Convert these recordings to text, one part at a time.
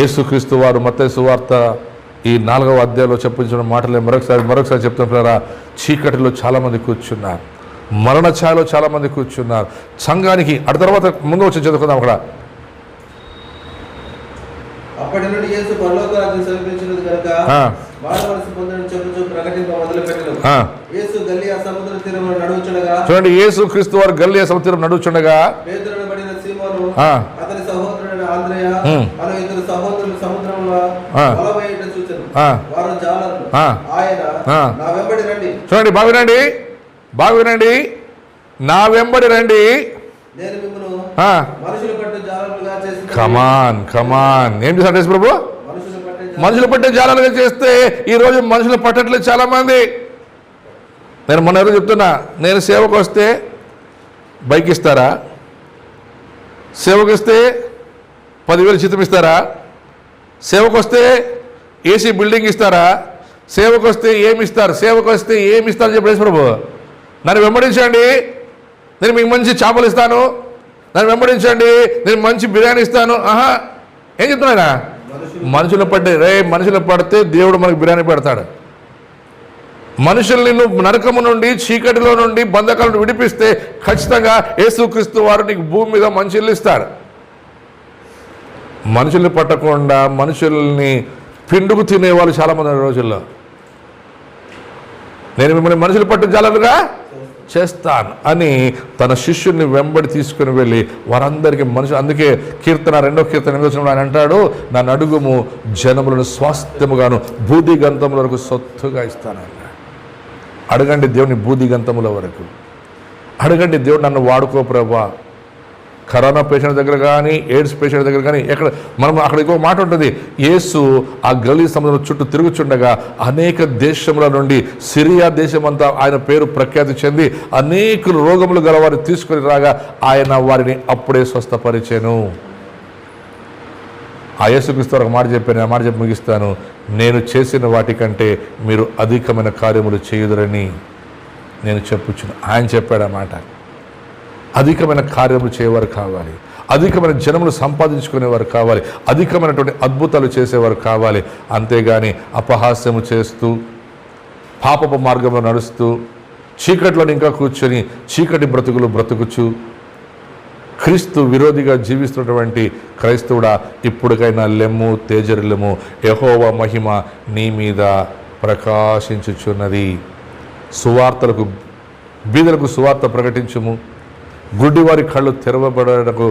యేసుక్రీస్తు వారు మత సువార్త ఈ నాలుగవ అధ్యాయంలో చెప్పించిన మాటలే మరొకసారి మరొకసారి చెప్తున్నా చీకటిలో చాలామంది కూర్చున్నారు మరణ ఛాయలో చాలామంది కూర్చున్నారు సంఘానికి అటు తర్వాత ముందు వచ్చి చదువుకుందాం అక్కడ అప్పటి నుండి యేసు పరలోక రాజ్యం సమీపించినది కనుక ఆ. మారు మనసు పొందని చెప్పుచూ ప్రకటింప మొదలు పెట్టడం ఆ. యేసు గల్లియా సముద్ర తీరంలో నడుచుండగా చూడండి యేసు క్రీస్తు వారు గల్లియ సముద్రం నడుచుండగా పడిన సీమోను. అతని ఆంద్రయ ఉమ్. అను ఇద్దరు సహోదరులు సముద్రంలో. వారు జాలరు. ఆయన. నా వెంబడి రండి. చూడండి బాగా వినండి బాగా వినండి నా వెంబడి రండి. నేను మిమ్మల్ని. మనుషులు పట్టు జాలరులుగా చేసి కమాన్ కమాన్ ఏం చేశారు యేసు ప్రభు? మనుషులు పట్టే మనుషులు పట్టే జాలాలుగా చేస్తే ఈ రోజు మనుషులు పట్టట్లేదు చాలా మంది నేను మొన్న ఎవరు చెప్తున్నా నేను సేవకు వస్తే బైక్ ఇస్తారా? సేవకు వస్తే పదివేలు జీతం ఇస్తారా? సేవకు వస్తే ఏసీ బిల్డింగ్ ఇస్తారా? సేవకు వస్తే ఏమి ఇస్తారు సేవకు వస్తే ఏమి ఇస్తారు చెప్పేసి ప్రభు. నన్ను వెంబడించండి. నేను మీకు మంచి చేపలు ఇస్తాను. నన్ను వెంబడించండి. నేను మంచి బిర్యానీ ఇస్తాను. ఆహా. ఏం చెప్తున్నాయన మనుషులు పడ్డే రే మనుషులు పడితే దేవుడు మనకు బిర్యానీ పెడతాడు. మనుషుల్ని నువ్వు నరకము నుండి చీకటిలో నుండి బంధకాలను నుండి విడిపిస్తే ఖచ్చితంగా యేసుక్రీస్తు వారు నీకు భూమి మీద మంచి ఇల్లు ఇస్తాడు. మనుషుల్ని పట్టకుండా మనుషుల్ని పిండుకు తినేవాళ్ళు చాలామంది రోజుల్లో. నేను మిమ్మల్ని మనుషులు పట్టించాలనుగా చేస్తాను అని తన శిష్యుని వెంబడి తీసుకుని వెళ్ళి వారందరికీ మనుషులు అందుకే కీర్తన రెండో కీర్తన ఎనిమిదో ఆయన అంటాడు నన్ను అడుగుము జనములను స్వాస్థ్యముగాను బూది గంతముల వరకు సొత్తుగా ఇస్తానన్న అడగండి దేవుని బూది గంతముల వరకు. అడగండి దేవుడు నన్ను వాడుకో ప్రభా. కరోనా పేషెంట్ దగ్గర కానీ ఎయిడ్స్ పేషెంట్ దగ్గర కానీ ఎక్కడ మనం అక్కడ ఇంకో మాట ఉంటుంది. యేసు ఆ గలీ సముద్రం చుట్టూ తిరుగుచుండగా అనేక దేశముల నుండి సిరియా దేశమంతా ఆయన పేరు ప్రఖ్యాతి చెంది అనేకులు రోగములు గల తీసుకుని రాగా ఆయన వారిని అప్పుడే స్వస్థపరిచాను. ఆ యేసుక్రీస్తు ఒక మాట చెప్పాను ఆ మాట చెప్పి ముగిస్తాను. నేను చేసిన వాటికంటే మీరు అధికమైన కార్యములు చేయుదురని నేను చెప్పుచ్చును ఆయన చెప్పాడు ఆ మాట అధికమైన కార్యములు చేయవారు కావాలి. అధికమైన జనములు సంపాదించుకునేవారు కావాలి. అధికమైనటువంటి అద్భుతాలు చేసేవారు కావాలి. అంతేగాని అపహాస్యము చేస్తూ పాపపు మార్గంలో నడుస్తూ చీకట్లో ఇంకా కూర్చొని చీకటి బ్రతుకులు బ్రతుకుచు క్రీస్తు విరోధిగా జీవిస్తున్నటువంటి క్రైస్తవుడా ఇప్పటికైనా లెమ్ము తేజరిల్లెము. యహోవ మహిమ నీ మీద ప్రకాశించుచున్నది. సువార్తలకు బీదలకు సువార్త ప్రకటించుము. గుడ్డివారి కళ్ళు తెరవబడటకు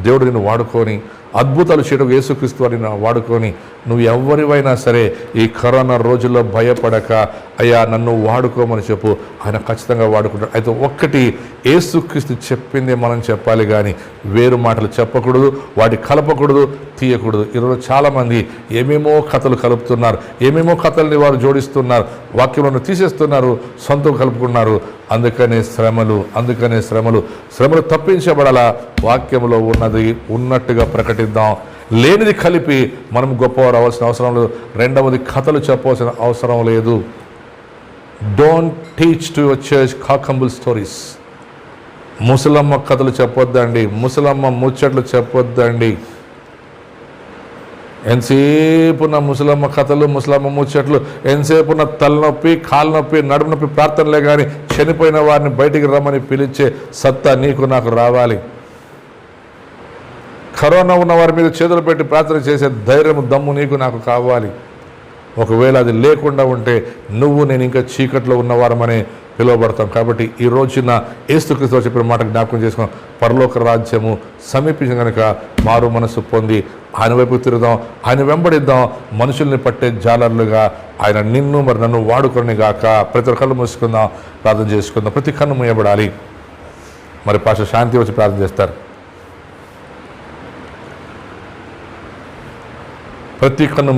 దేవుడు నిన్ను వాడుకొని అద్భుతాలు చేయడం యేసుక్రీస్తు వారిని వాడుకొని నువ్వు ఎవరివైనా సరే ఈ కరోనా రోజుల్లో భయపడక అయ్యా నన్ను వాడుకోమని చెప్పు. ఆయన ఖచ్చితంగా వాడుకుంటాడు. అయితే ఒక్కటి యేసుక్రీస్తు చెప్పింది మనం చెప్పాలి కానీ వేరు మాటలు చెప్పకూడదు వాటి కలపకూడదు తీయకూడదు. ఈరోజు చాలామంది ఏమేమో కథలు కలుపుతున్నారు ఏమేమో కథల్ని వారు జోడిస్తున్నారు వాక్యములను తీసేస్తున్నారు సొంతం కలుపుకున్నారు. అందుకనే శ్రమలు అందుకనే శ్రమలు. శ్రమలు తప్పించబడాలా? వాక్యములో ఉన్నది ఉన్నట్టుగా ప్రకటిద్దాం. లేనిది కలిపి మనం గొప్పవారు అవ్వాల్సిన అవసరం లేదు. రెండవది కథలు చెప్పవలసిన అవసరం లేదు. Don't teach to your church cock and bull stories ముసలమ్మ కథలు చెప్పొద్దండి. ముసలమ్మ ముచ్చట్లు చెప్పొద్దండి. ఎంతసేపు నా ముసలమ్మ కథలు ముసలమ్మ ముచ్చట్లు ఎంతసేపు నా తలనొప్పి కాలు నొప్పి నడుము నొప్పి ప్రార్థనలే కానీ చనిపోయిన వారిని బయటికి రమ్మని పిలిచే సత్తా నీకు నాకు రావాలి. కరోనా ఉన్న వారి మీద చేతులు పెట్టి ప్రార్థన చేసే ధైర్యం దమ్ము నీకు నాకు కావాలి. ఒకవేళ అది లేకుండా ఉంటే నువ్వు నేను ఇంకా చీకట్లో ఉన్నవారమని పిలువబడతాం. కాబట్టి ఈ రోజున ఏస్తుక్రీస్తు చెప్పిన మాట జ్ఞాపకం చేసుకుని పరలోక రాజ్యము సమీపించిన కనుక మారు మనసు పొంది ఆయన వైపు తిరుగుదాం ఆయన వెంబడిద్దాం. మనుషుల్ని పట్టే జాలర్లుగా ఆయన నిన్ను మరి నన్ను వాడుకొని గాక ప్రతి ఒక్క కళ్ళు మూసుకుందాం ప్రార్థన చేసుకుందాం. ప్రతి కన్ను మూయబడాలి. మరి పాష శాంతి వచ్చి ప్రార్థన చేస్తారు. ప్రతి కన్ను